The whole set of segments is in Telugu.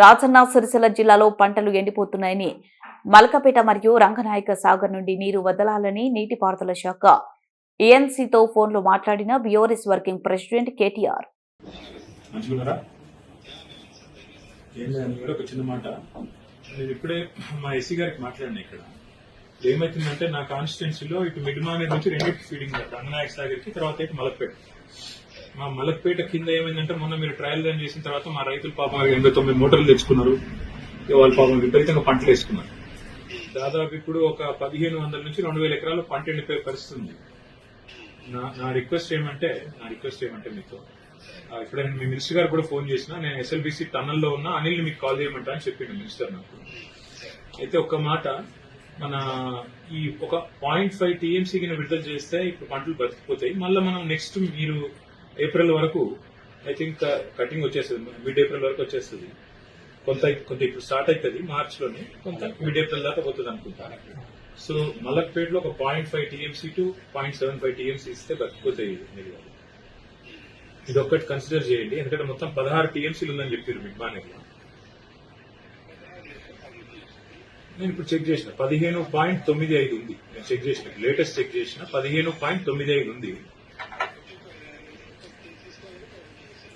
రాజన్న సిరిసిల్ల జిల్లాలో పంటలు ఎండిపోతున్నాయని మలకపేట మరియు రంగనాయక సాగర్ నుండి నీరు వదలాలని నీటిపారుదల శాఖ ఏఎన్సీతో ఫోన్లో మాట్లాడిన బియోరెస్ వర్కింగ్ ప్రెసిడెంట్ కేటీఆర్. నేను ఇప్పుడే మా ఎస్సీ గారికి మాట్లాడినా ఇక్కడ. ఏమైతుందంటే నా కాన్స్టిట్యున్సీలో ఇటు మిడ్మానేర్ నుంచి రెండింటి ఫీడింగ్ రంగనాయక సాగర్కి తర్వాత ఇటు మలక్పేట. మా మలక్పేట కింద ఏమైందంటే మొన్న మీరు ట్రయల్ రన్ చేసిన తర్వాత మా రైతులు పాపం ఎనభై తొమ్మిది మోటార్లు తెచ్చుకున్నారు. వాళ్ళు పాపం విపరీతంగా పంటలు వేసుకున్నారు. దాదాపు ఇప్పుడు ఒక పదిహేను వందల నుంచి రెండు వేల ఎకరాలు పంట ఎండిపోయే పరిస్థితి ఉంది. నా నా రిక్వెస్ట్ ఏమంటే నా రిక్వెస్ట్ ఏమంటే మీతో ఆ, ఇప్పుడే నేను మీ మినిస్టర్ గారు కూడా ఫోన్ చేసిన నేను ఎస్ఎల్బీసీ టన్నల్లో ఉన్నా ఉన్న అనిల్ మీకు కాల్ చేయమంటా అని చెప్పిండు మినిస్టర్ నాకు. అయితే ఒక్క మాట మన ఈ ఒక పాయింట్ ఫైవ్ టీఎంసీ కింద విడుదల చేస్తే ఇప్పుడు పంటలు బతికిపోతాయి. మళ్ళీ మనం నెక్స్ట్ మీరు ఏప్రిల్ వరకు ఐ థింక్ కటింగ్ వచ్చేస్తుంది మిడ్ ఏప్రిల్ వరకు వచ్చేస్తుంది. కొంత కొంత ఇప్పుడు స్టార్ట్ అవుతుంది మార్చ్లోనే కొంత మిడ్ ఏప్రిల్ దాకా పోతుంది అనుకుంటాను సో మలక్పేటలో ఒక point five TMC to point seven five TMC ఇస్తే బతికిపోతాయి మీరు ఇది ఒక్కటి కన్సిడర్ చేయండి. ఎందుకంటే మొత్తం పదహారు టీఎంసీలు ఉందని చెప్పారు మిడ్ మానేర్లో నేను ఇప్పుడు చెక్ చేసిన పదిహేను పాయింట్ తొమ్మిది ఐదు ఉంది. నేను చెక్ చేసిన లేటెస్ట్ చెక్ చేసిన పదిహేను పాయింట్ తొమ్మిది ఐదు ఉంది.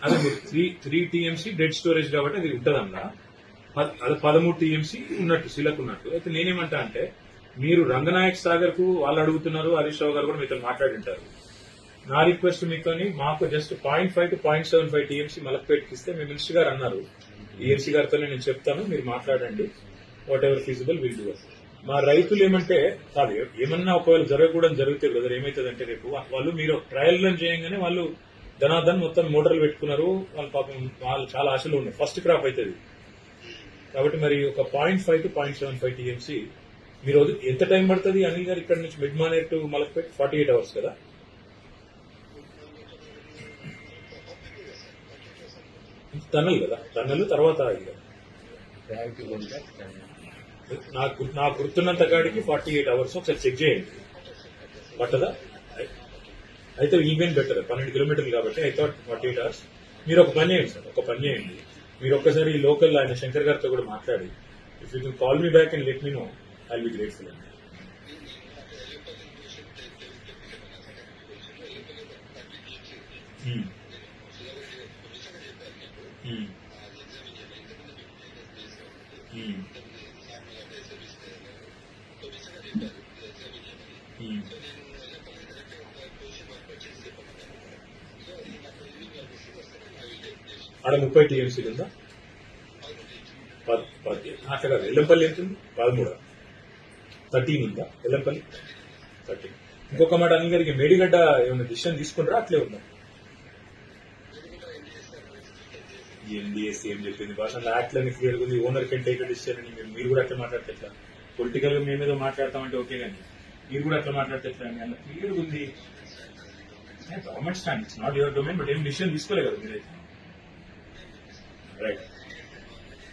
అదే మీరు three three TMC dead storage కాబట్టి అది ఉంటదన్నా. ప- అది పదమూడు టీఎంసీ ఉన్నట్టు శిలకు ఉన్నట్టు. అయితే నేనేమంటా అంటే మీరు రంగనాయక్ సాగర్కు వాళ్ళు అడుగుతున్నారు హరీష్ రావు గారు కూడా మీతో మాట్లాడింటారు నా రిక్వెస్ట్ మీతోని మాకు just point five to point seven five TMC మలక్పేటకి ఇస్తే మీ మినిస్టర్ గారు అన్నారు. ఈఎంసీ గారితో నేను చెప్తాను మీరు మాట్లాడండి. Whatever feasible will do మా రైతులు ఏమంటే కాదు ఏమన్నా ఒకవేళ జరగకూడదు జరిగితే బ్రదర్ ఏమవుతుందంటే రేపు వాళ్ళు మీరు ట్రయల్ రన్ చేయగానే వాళ్ళు ధనాధన్ మొత్తం మోటార్లు పెట్టుకున్నారు. వాళ్ళ పాపం వాళ్ళు చాలా ఆశలు ఉన్నాయి ఫస్ట్ క్రాప్ అవుతుంది కాబట్టి మరి ఒక point five to point seven five TMC మీ రోజు ఎంత టైం పడుతుంది? అనిల్ గారు ఇక్కడ నుంచి Mid Manair to Malakpet forty eight hours కదా? టన్నల్ కదా? టన్నల్ తర్వాత నాకు నాకు గుర్తున్నంత కాడికి ఫార్టీ ఎయిట్ అవర్స్ ఒకసారి చెక్ చేయండి. పట్టదా? అయితే ఈవెన్ బెటర్ పన్నెండు కిలోమీటర్లు కాబట్టి I thought forty eight hours మీరు ఒక పని చేయండి సార్ ఒక పని చేయండి. మీరు ఒక్కసారి లోకల్ ఆయన శంకర్ గారితో కూడా మాట్లాడి if you can call me back and let me know I be grateful అండి Hmm. hmm. ఆడ ముప్పై టీఎంసీలు ఉందా? పద్- పది. అట్లా కాదు. ఎల్లంపల్లి ఎంత ఉంది పదమూడు. థర్టీన్ ఉందా? ఎల్లంపల్లి? థర్టీన్. ఇంకొక మాట అనిల్ గారికి మేడిగడ్డ ఏమైనా డిసిషన్ తీసుకుంటారా అట్లే ఉందా? ఎన్డీఎస్ ఏం చెప్పింది? భాష యాక్ట్ లని క్లియర్ ఉంది. ఓనర్ కెన్ టేక్ డిసిషన్ అని మీరు- మీరు కూడా అట్లా మాట్లాడితే ఎట్లా? పొలిటికల్గా మేమేదో మాట్లాడతామంటే ఓకే కానీ మీరు కూడా అట్లా మాట్లాడితే ఎట్లా అని? అలా క్లియర్ ఉంది. Government stand it's not your domain but ఏం డిసిషన్ తీసుకోలేదు కదా మీరైతే. Right